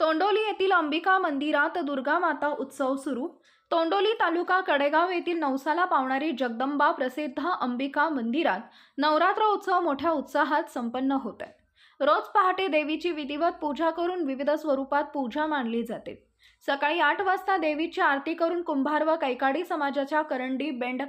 तोंडोली येथील अंबिका मंदिरात दुर्गा माता उत्सव सुरू. तोंडोली तालुका कडेगाव येथील नवसाला पावणारी जगदंबा प्रसिद्ध अंबिका मंदिरात नवरात्र उत्सव मोठ्या उत्साहात संपन्न होत आहे रोज पहाटे देवीची विधिवत पूजा करून विविध स्वरूपात पूजा मांडली जाते. सकाळी आठ वाजता देवीची आरती करून कुंभार व कैकाडी समाजाच्या करंडी बेंड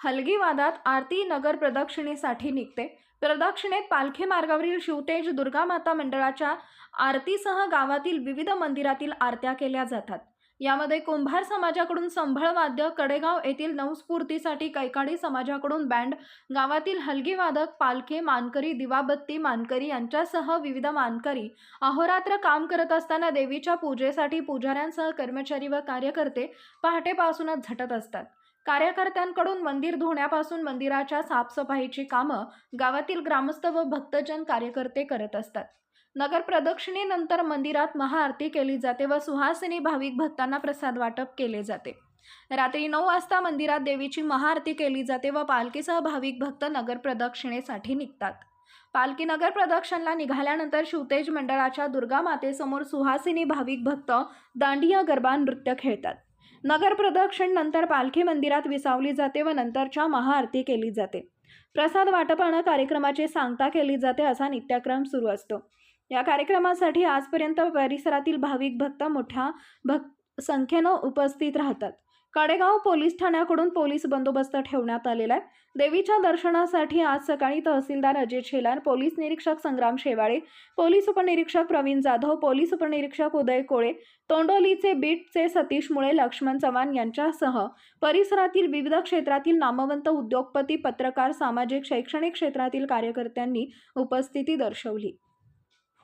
हलगीवादात आरती नगर प्रदक्षिणेसाठी निघते. प्रदक्षिणेत पालखी मार्गावरील शिवतेज दुर्गा माता मंडळाच्या आरतीसह गावातील विविध मंदिरातील आरत्या केल्या जातात. यामध्ये कुंभार समाजाकडून संभळ वाद्य कडेगाव येथील नवस्फूर्तीसाठी कैकाडी समाजाकडून बँड गावातील हलगी वादक पालखे मानकरी दिवाबत्ती मानकरी यांच्यासह विविध मानकरी अहोरात्र काम करत असताना देवीच्या पूजेसाठी पुजाऱ्यांसह कर्मचारी व कार्यकर्ते पहाटेपासूनच झटत असतात. कार्यकर्त्यांकडून मंदिर धुण्यापासून मंदिराच्या साफसफाईची कामं गावातील ग्रामस्थ व भक्तजन कार्यकर्ते करत असतात. नगर प्रदक्षिणेनंतर मंदिरात महाआरती केली जाते व सुहासिनी भाविक भक्तांना प्रसाद वाटप केले जाते. रात्री नऊ वाजता मंदिरात देवीची महाआरती केली जाते व पालखीसह भाविक भक्त नगर प्रदक्षिणेसाठी निघतात. पालखी नगर प्रदक्षिणला निघाल्यानंतर शिवतेज मंडळाच्या दुर्गा मातेसमोर सुहासिनी भाविक भक्त दांडिया गरबा नृत्य खेळतात. नगर प्रदक्षिण नंतर पालखी मंदिरात विसावली जाते व नंतरच्या महाआरती केली जाते. प्रसाद वाटपानं कार्यक्रमाची सांगता केली जाते असा नित्यक्रम सुरू असतो. या कार्यक्रमासाठी आजपर्यंत परिसरातील भाविक भक्त मोठ्या भक्त संख्येनं उपस्थित राहतात. कडेगाव पोलीस ठाण्याकडून पोलीस बंदोबस्त ठेवण्यात आलेला आहे. देवीच्या दर्शनासाठी आज सकाळी तहसीलदार अजय शेलार पोलीस निरीक्षक संग्राम शेवाळे पोलीस उपनिरीक्षक प्रवीण जाधव पोलीस उपनिरीक्षक उदय कोळे तोंडोलीचे बीटचे सतीश मुळे लक्ष्मण चव्हाण यांच्यासह परिसरातील विविध क्षेत्रातील नामवंत उद्योगपती पत्रकार सामाजिक शैक्षणिक क्षेत्रातील कार्यकर्त्यांनी उपस्थिती दर्शवली.